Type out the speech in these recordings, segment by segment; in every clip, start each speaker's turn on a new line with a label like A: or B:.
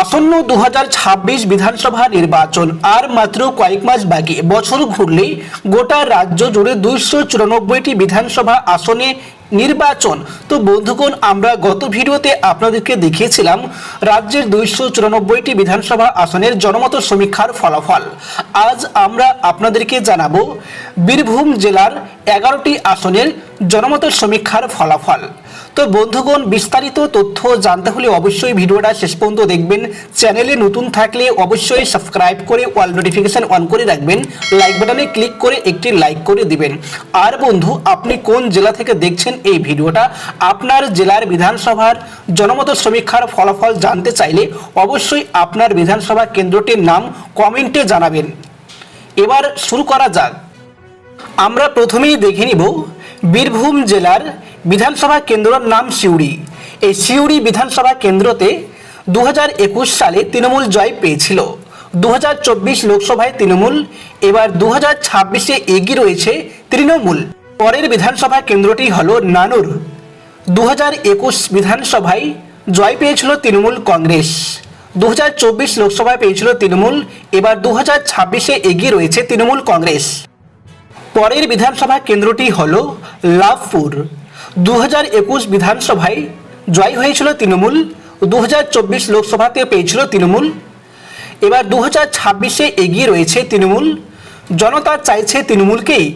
A: আসন্ন দু হাজার ছাব্বিশ বিধানসভা নির্বাচন আর মাত্র কয়েক মাস বাকি। বছর ঘুরলেই গোটা রাজ্য জুড়ে দুইশো চুরানব্বইটি বিধানসভা আসনে নির্বাচন। তো বন্ধুগণ, আমরা গত ভিডিওতে আপনাদেরকে দেখিয়েছিলাম রাজ্যের দুইশো চুরানব্বইটি বিধানসভা আসনের জনমত সমীক্ষার ফলাফল। আজ আমরা আপনাদেরকে জানাব বীরভূম জেলার এগারোটি আসনের জনমত সমীক্ষার ফলাফল। তো বন্ধুগণ, বিস্তারিত তথ্য জানতে হলে অবশ্যই ভিডিওটা শেষ পর্যন্ত দেখবেন। চ্যানেলে নতুন থাকলে অবশ্যই সাবস্ক্রাইব করে অল নোটিফিকেশন অন করে রাখবেন। লাইক বাটনে ক্লিক করে একটি লাইক করে দিবেন। আর বন্ধু, আপনি কোন জেলা থেকে দেখছেন এই ভিডিওটা আপনার জেলার বিধানসভার জনমত সমীক্ষার ফলাফল জানতে চাইলে অবশ্যই আপনার বিধানসভা কেন্দ্রটির নাম কমেন্টে জানাবেন। এবার শুরু করা যাক। আমরা প্রথমেই দেখে নিব বীরভূম জেলার বিধানসভা কেন্দ্রর নাম সিউড়ি। এই সিউড়ি বিধানসভা কেন্দ্রতে দু হাজার একুশ সালে তৃণমূল জয় পেয়েছিল। দু হাজার চব্বিশ লোকসভায় তৃণমূল, এবার দু হাজার ছাব্বিশে এগিয়ে রয়েছে তৃণমূল। পরের বিধানসভা কেন্দ্রটি হল নানুর। দু হাজার একুশ বিধানসভায় জয় পেয়েছিল তৃণমূল কংগ্রেস। দু হাজার চব্বিশ লোকসভায় পেয়েছিল তৃণমূল। এবার দু হাজার ছাব্বিশে এগিয়ে রয়েছে তৃণমূল কংগ্রেস। পরের বিধানসভা কেন্দ্রটি হল লাভপুর। দু হাজার একুশ বিধানসভায় জয় হয়েছিল তৃণমূল। দু হাজার চব্বিশ লোকসভাতে পেয়েছিল তৃণমূল। এবার দু হাজার ছাব্বিশে এগিয়ে রয়েছে তৃণমূল। জনতা চাইছে তৃণমূলকেই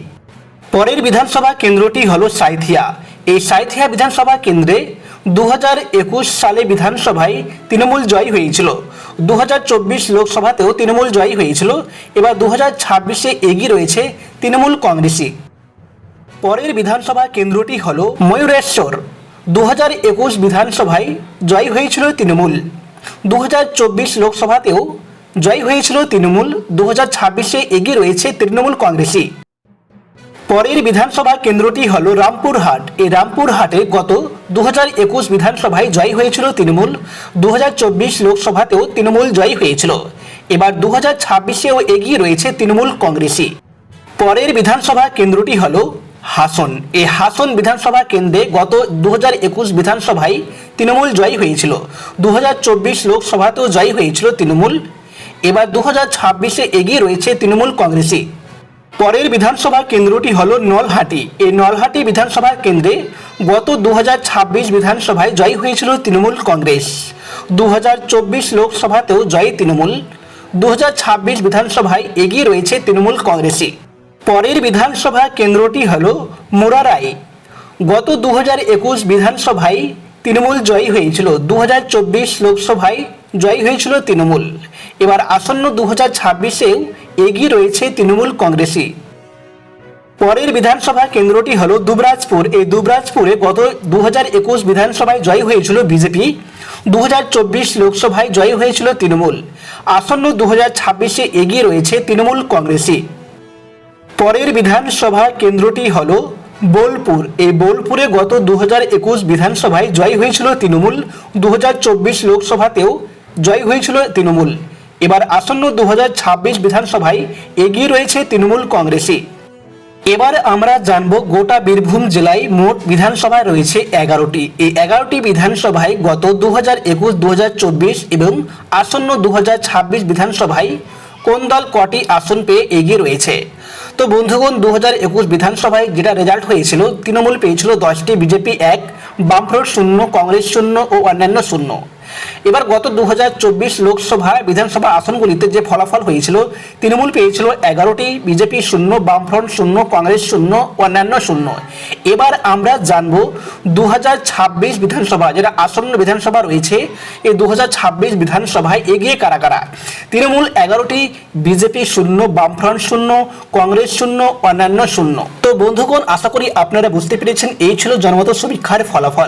A: পরের বিধানসভা কেন্দ্রটি হল সাইথিয়া। এই সাইথিয়া বিধানসভা কেন্দ্রে দু হাজার একুশ সালে বিধানসভায় তৃণমূল জয় হয়েছিল। দু হাজার চব্বিশ লোকসভাতেও তৃণমূল জয়ী হয়েছিল। এবার দু হাজার ছাব্বিশে এগিয়ে রয়েছে তৃণমূল কংগ্রেসই। পরের বিধানসভা কেন্দ্রটি হল ময়ূরেশ্বর। দু হাজার একুশ বিধানসভায় জয় হয়েছিল তৃণমূল। দু হাজার চব্বিশ লোকসভাতেও জয় হয়েছিল তৃণমূল। দু হাজার ছাব্বিশে এগিয়ে রয়েছে তৃণমূল কংগ্রেসই। পরের বিধানসভা কেন্দ্রটি হল রামপুরহাট। এই রামপুরহাটে গত দু একুশ বিধানসভায় জয় হয়েছিল তৃণমূল দু হাজার চব্বিশ লোকসভাতেও তৃণমূল জয় হয়েছিল। এবার দু হাজার ছাব্বিশেও এগিয়ে রয়েছে তৃণমূল কংগ্রেসই। পরের বিধানসভা কেন্দ্রটি হল হাসন। এই হাসন বিধানসভা কেন্দ্রে গত দু একুশ বিধানসভায় তৃণমূল জয়ী হয়েছিল। দু হাজার চব্বিশ লোকসভাতেও জয়ী হয়েছিল তৃণমূল। এবার দু হাজার ছাব্বিশে এগিয়ে রয়েছে তৃণমূল কংগ্রেসই। পরের বিধানসভা কেন্দ্রটি হল নলহাটি। এই নলহাটি বিধানসভা কেন্দ্রে গত দুহাজার ছাব্বিশ বিধানসভায় জয়ী হয়েছিল তৃণমূল কংগ্রেস। দুহাজার চব্বিশ লোকসভাতেও জয়ী তৃণমূল। দুহাজার ছাব্বিশ বিধানসভায় এগিয়ে রয়েছে তৃণমূল কংগ্রেসই। পরের বিধানসভা কেন্দ্রটি হল মোরারাই। গত দু হাজার একুশ বিধানসভায় তৃণমূল জয়ী হয়েছিল। দু হাজার চব্বিশ লোকসভায় জয়ী হয়েছিল তৃণমূল। এবার আসন্ন দু হাজার ছাব্বিশেও এগিয়ে রয়েছে তৃণমূল কংগ্রেসই। পরের বিধানসভা কেন্দ্রটি হল দুবরাজপুর। এই দুবরাজপুরে গত দু একুশ বিধানসভায় জয়ী হয়েছিল বিজেপি দু হাজার চব্বিশ লোকসভায় জয়ী হয়েছিল তৃণমূল। আসন্ন দু ছাব্বিশে এগিয়ে রয়েছে তৃণমূল কংগ্রেসই। পরের বিধানসভা কেন্দ্রটি হল বোলপুর। এই বোলপুরে গত দু একুশ বিধানসভায় জয় হয়েছিল তৃণমূল দু হাজার চব্বিশ লোকসভাতেও জয় হয়েছিল তৃণমূল। এবার আসন্ন দু হাজার ছাব্বিশ বিধানসভায় এগিয়ে রয়েছে তৃণমূল কংগ্রেসই। এবার আমরা জানব গোটা বীরভূম জেলায় মোট বিধানসভা রয়েছে এগারোটি। এই এগারোটি বিধানসভায় গত দু হাজার একুশ দু এবং আসন্ন দু হাজার ছাব্বিশ বিধানসভায় কোন দল কটি আসন পেয়ে এগিয়ে রয়েছে? তো বন্ধুগণ দু হাজার একুশ বিধানসভায় যেটা রেজাল্ট হয়েছিল, তৃণমূল পেয়েছিল দশটি, বিজেপি এক, বামফ্রন্ট শূন্য, কংগ্রেস শূন্য ও অন্যান্য শূন্য। এবার গত দু লোকসভা বিধানসভা আসনগুলিতে যে ফলাফল হয়েছিল, তৃণমূল পেয়েছিল এগারোটি, বিজেপি শূন্য, বামফ্রন্ট শূন্য, কংগ্রেস শূন্য, অন্যান্য শূন্য। এবার আমরা জানব দু হাজার ছাব্বিশ বিধানসভা, যেটা আসন্ন বিধানসভা রয়েছে, এই দু হাজার ছাব্বিশ বিধানসভায় এগিয়ে কারা কারা? তৃণমূল এগারোটি, বিজেপি শূন্য, বামফ্রন্ট শূন্য, কংগ্রেস শূন্য, অন্যান্য শূন্য। তো বন্ধুগণ, আশা করি আপনারা বুঝতে পেরেছেন, এই ছিল জনমত সমীক্ষার ফলাফল।